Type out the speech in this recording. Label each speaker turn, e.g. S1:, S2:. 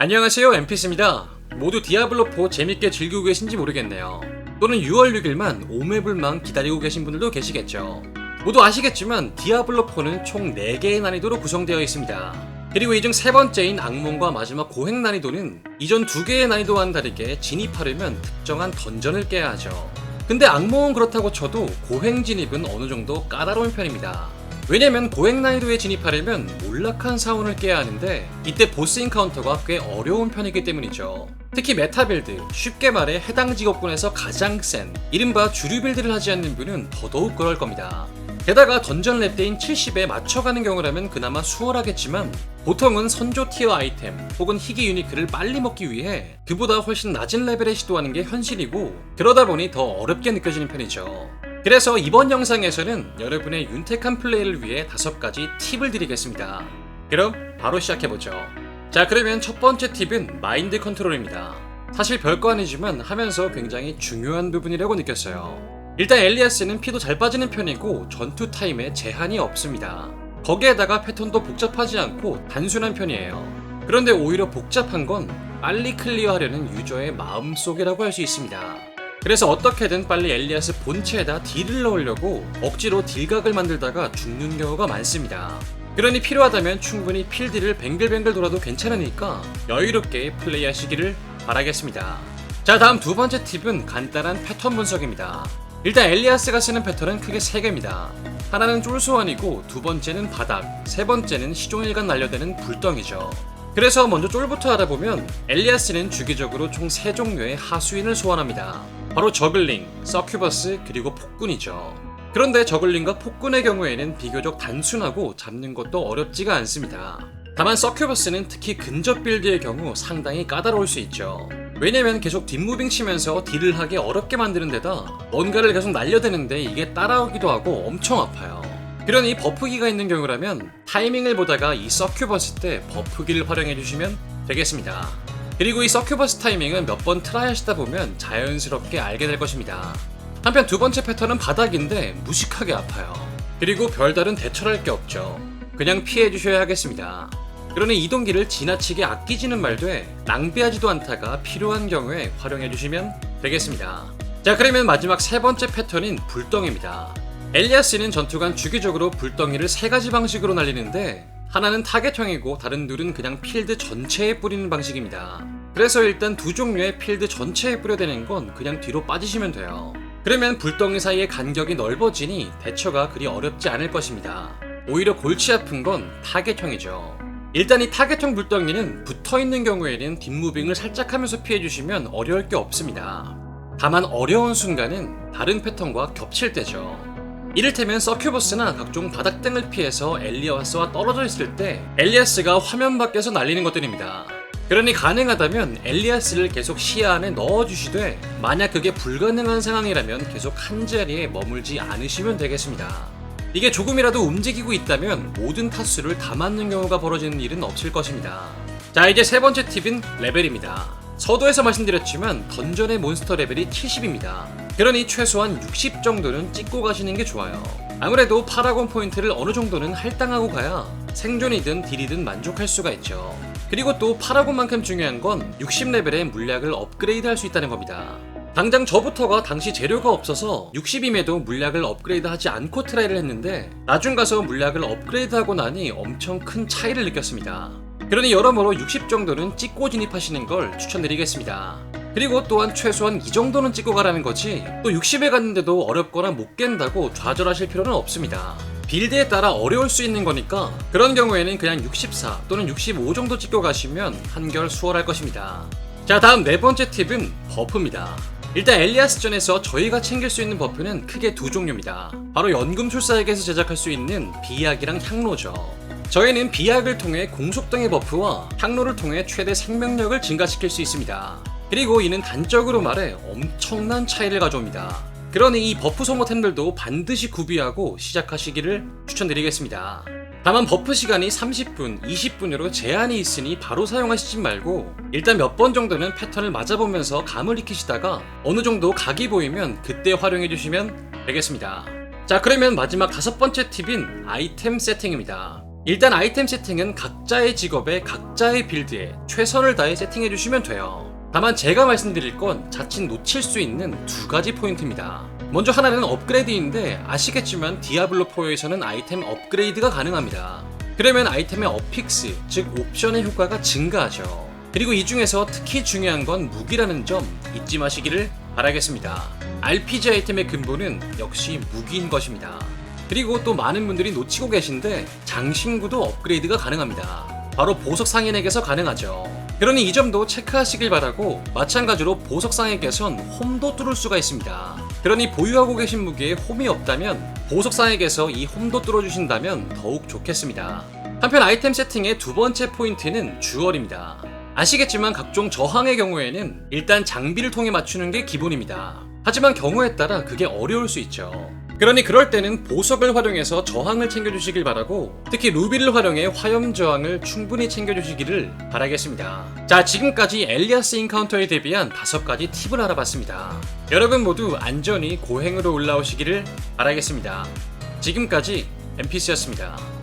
S1: 안녕하세요 엠피스입니다. 모두 디아블로4 재밌게 즐기고 계신지 모르겠네요. 또는 6월 6일만 오맵을만 기다리고 계신 분들도 계시겠죠. 모두 아시겠지만 디아블로4는 총 4개의 난이도로 구성되어 있습니다. 그리고 이 중 세 번째인 악몽과 마지막 고행 난이도는 이전 두 개의 난이도와는 다르게 진입하려면 특정한 던전을 깨야 하죠. 근데 악몽은 그렇다고 쳐도 고행 진입은 어느 정도 까다로운 편입니다. 왜냐면 고행 난이도에 진입하려면 몰락한 사원을 깨야 하는데 이때 보스 인카운터가 꽤 어려운 편이기 때문이죠. 특히 메타 빌드, 쉽게 말해 해당 직업군에서 가장 센 이른바 주류 빌드를 하지 않는 분은 더더욱 그럴 겁니다. 게다가 던전 랩대인 70에 맞춰가는 경우라면 그나마 수월하겠지만 보통은 선조 티어 아이템 혹은 희귀 유니크를 빨리 먹기 위해 그보다 훨씬 낮은 레벨에 시도하는 게 현실이고 그러다 보니 더 어렵게 느껴지는 편이죠. 그래서 이번 영상에서는 여러분의 윤택한 플레이를 위해 다섯 가지 팁을 드리겠습니다. 그럼 바로 시작해보죠. 자, 그러면 첫 번째 팁은 마인드 컨트롤입니다. 사실 별거 아니지만 하면서 굉장히 중요한 부분이라고 느꼈어요. 일단 엘리아스는 피도 잘 빠지는 편이고 전투 타임에 제한이 없습니다. 거기에다가 패턴도 복잡하지 않고 단순한 편이에요. 그런데 오히려 복잡한 건 빨리 클리어하려는 유저의 마음속이라고 할 수 있습니다. 그래서 어떻게든 빨리 엘리아스 본체에다 딜을 넣으려고 억지로 딜각을 만들다가 죽는 경우가 많습니다. 그러니 필요하다면 충분히 필드를 뱅글뱅글 돌아도 괜찮으니까 여유롭게 플레이하시기를 바라겠습니다. 자 다음 두 번째 팁은 간단한 패턴 분석입니다. 일단 엘리아스가 쓰는 패턴은 크게 세 개입니다. 하나는 쫄소환이고 두 번째는 바닥, 세 번째는 시종일관 날려대는 불덩이죠. 그래서 먼저 쫄부터 알아보면 엘리아스는 주기적으로 총세 종류의 하수인을 소환합니다. 바로 저글링, 서큐버스, 그리고 폭군이죠. 그런데 저글링과 폭군의 경우에는 비교적 단순하고 잡는 것도 어렵지가 않습니다. 다만 서큐버스는 특히 근접 빌드의 경우 상당히 까다로울 수 있죠. 왜냐면 계속 뒷무빙 치면서 딜을 하기 어렵게 만드는 데다 뭔가를 계속 날려대는데 이게 따라오기도 하고 엄청 아파요. 그러니 버프기가 있는 경우라면 타이밍을 보다가 이 서큐버스 때 버프기를 활용해 주시면 되겠습니다. 그리고 이 서큐버스 타이밍은 몇 번 트라이 하시다 보면 자연스럽게 알게 될 것입니다. 한편 두 번째 패턴은 바닥인데 무식하게 아파요. 그리고 별다른 대처할 게 없죠. 그냥 피해 주셔야 하겠습니다. 그러니 이동기를 지나치게 아끼지는 말되 낭비하지도 않다가 필요한 경우에 활용해 주시면 되겠습니다. 자 그러면 마지막 세 번째 패턴인 불덩입니다. 엘리아스는 전투간 주기적으로 불덩이를 세 가지 방식으로 날리는데 하나는 타겟형이고 다른 둘은 그냥 필드 전체에 뿌리는 방식입니다. 그래서 일단 두 종류의 필드 전체에 뿌려대는 건 그냥 뒤로 빠지시면 돼요. 그러면 불덩이 사이의 간격이 넓어지니 대처가 그리 어렵지 않을 것입니다. 오히려 골치 아픈 건 타겟형이죠. 일단 이 타겟형 불덩이는 붙어 있는 경우에는 뒷무빙을 살짝 하면서 피해주시면 어려울 게 없습니다. 다만 어려운 순간은 다른 패턴과 겹칠 때죠. 이를테면 서큐버스나 각종 바닥 등을 피해서 엘리아스와 떨어져 있을 때 엘리아스가 화면 밖에서 날리는 것들입니다. 그러니 가능하다면 엘리아스를 계속 시야 안에 넣어주시되 만약 그게 불가능한 상황이라면 계속 한 자리에 머물지 않으시면 되겠습니다. 이게 조금이라도 움직이고 있다면 모든 타수를 다 맞는 경우가 벌어지는 일은 없을 것입니다. 자 이제 세 번째 팁은 레벨입니다. 서두에서 말씀드렸지만 던전의 몬스터 레벨이 70입니다. 그러니 최소한 60 정도는 찍고 가시는 게 좋아요. 아무래도 파라곤 포인트를 어느 정도는 할당하고 가야 생존이든 딜이든 만족할 수가 있죠. 그리고 또 파라곤만큼 중요한 건 60레벨의 물약을 업그레이드 할 수 있다는 겁니다. 당장 저부터가 당시 재료가 없어서 60임에도 물약을 업그레이드 하지 않고 트라이를 했는데 나중 가서 물약을 업그레이드 하고 나니 엄청 큰 차이를 느꼈습니다. 그러니 여러모로 60 정도는 찍고 진입하시는 걸 추천드리겠습니다. 그리고 또한 최소한 이 정도는 찍고 가라는 거지 또 60에 갔는데도 어렵거나 못 깬다고 좌절하실 필요는 없습니다. 빌드에 따라 어려울 수 있는 거니까 그런 경우에는 그냥 64 또는 65 정도 찍고 가시면 한결 수월할 것입니다. 자 다음 네 번째 팁은 버프입니다. 일단 엘리아스전에서 저희가 챙길 수 있는 버프는 크게 두 종류입니다. 바로 연금술사에게서 제작할 수 있는 비약이랑 향로죠. 저희는 비약을 통해 공속등의 버프와 향로를 통해 최대 생명력을 증가시킬 수 있습니다. 그리고 이는 단적으로 말해 엄청난 차이를 가져옵니다. 그러니 이 버프 소모템들도 반드시 구비하고 시작하시기를 추천드리겠습니다. 다만 버프 시간이 30분, 20분으로 제한이 있으니 바로 사용하시지 말고 일단 몇 번 정도는 패턴을 맞아보면서 감을 익히시다가 어느 정도 각이 보이면 그때 활용해 주시면 되겠습니다. 자 그러면 마지막 다섯 번째 팁인 아이템 세팅입니다. 일단 아이템 세팅은 각자의 직업에 각자의 빌드에 최선을 다해 세팅해 주시면 돼요. 다만 제가 말씀드릴 건 자칫 놓칠 수 있는 두 가지 포인트입니다. 먼저 하나는 업그레이드인데 아시겠지만 디아블로4에서는 아이템 업그레이드가 가능합니다. 그러면 아이템의 어픽스, 즉 옵션의 효과가 증가하죠. 그리고 이 중에서 특히 중요한 건 무기라는 점 잊지 마시기를 바라겠습니다. RPG 아이템의 근본은 역시 무기인 것입니다. 그리고 또 많은 분들이 놓치고 계신데 장신구도 업그레이드가 가능합니다. 바로 보석 상인에게서 가능하죠. 그러니 이 점도 체크하시길 바라고 마찬가지로 보석 상에게선 홈도 뚫을 수가 있습니다. 그러니 보유하고 계신 무기에 홈이 없다면 보석 상에게서 이 홈도 뚫어주신다면 더욱 좋겠습니다. 한편 아이템 세팅의 두 번째 포인트는 주얼입니다. 아시겠지만 각종 저항의 경우에는 일단 장비를 통해 맞추는 게 기본입니다. 하지만 경우에 따라 그게 어려울 수 있죠. 그러니 그럴 때는 보석을 활용해서 저항을 챙겨주시길 바라고 특히 루비를 활용해 화염 저항을 충분히 챙겨주시기를 바라겠습니다. 자 지금까지 엘리아스 인카운터에 대비한 다섯 가지 팁을 알아봤습니다. 여러분 모두 안전히 고행으로 올라오시기를 바라겠습니다. 지금까지 NPC였습니다.